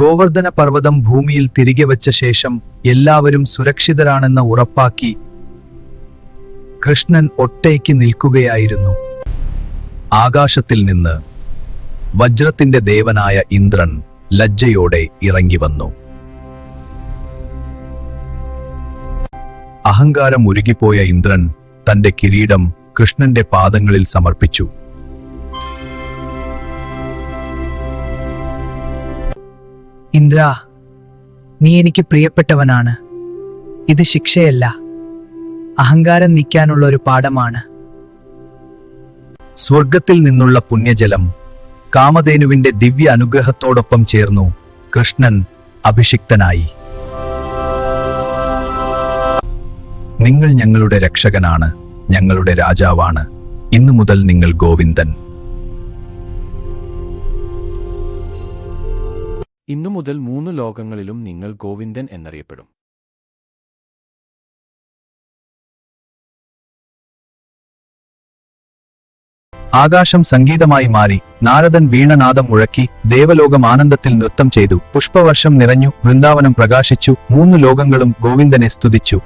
ഗോവർദ്ധന പർവതം ഭൂമിയിൽ തിരികെ വച്ച ശേഷം എല്ലാവരും സുരക്ഷിതരാണെന്ന് ഉറപ്പാക്കി കൃഷ്ണൻ ഒട്ടേക്ക് നിൽക്കുകയായിരുന്നു. ആകാശത്തിൽ നിന്ന് വജ്രത്തിന്റെ ദേവനായ ഇന്ദ്രൻ ലജ്ജയോടെ ഇറങ്ങി വന്നു. അഹങ്കാരം ഉരുകിപ്പോയ ഇന്ദ്രൻ തന്റെ കിരീടം കൃഷ്ണന്റെ പാദങ്ങളിൽ സമർപ്പിച്ചു. ഇന്ദ്ര നീ എനിക്ക് പ്രിയപ്പെട്ടവനാണ്. ഇത് ശിക്ഷയല്ല. അഹങ്കാരം നീക്കാനുള്ള ഒരു പാഠമാണ്. സ്വർഗത്തിൽ നിന്നുള്ള പുണ്യജലം കാമധേനുവിന്റെ ദിവ്യ അനുഗ്രഹത്തോടൊപ്പം ചേർന്നു കൃഷ്ണൻ അഭിഷിക്തനായി. നിങ്ങൾ ഞങ്ങളുടെ രക്ഷകനാണ് ഞങ്ങളുടെ രാജാവാണ്. ഇന്നു മുതൽ നിങ്ങൾ ഗോവിന്ദൻ. ഇന്നു മുതൽ മൂന്ന് ലോകങ്ങളിലും നിങ്ങൾ ഗോവിന്ദൻ എന്നറിയപ്പെടും. ആകാശം സംഗീതമായി മാറി നാരദൻ വീണനാദം മുഴക്കി ദേവലോകം ആനന്ദത്തിൽ നൃത്തം ചെയ്തു പുഷ്പവർഷം നിറഞ്ഞു വൃന്ദാവനം പ്രകാശിച്ചു മൂന്ന് ലോകങ്ങളും ഗോവിന്ദനെ സ്തുതിച്ചു.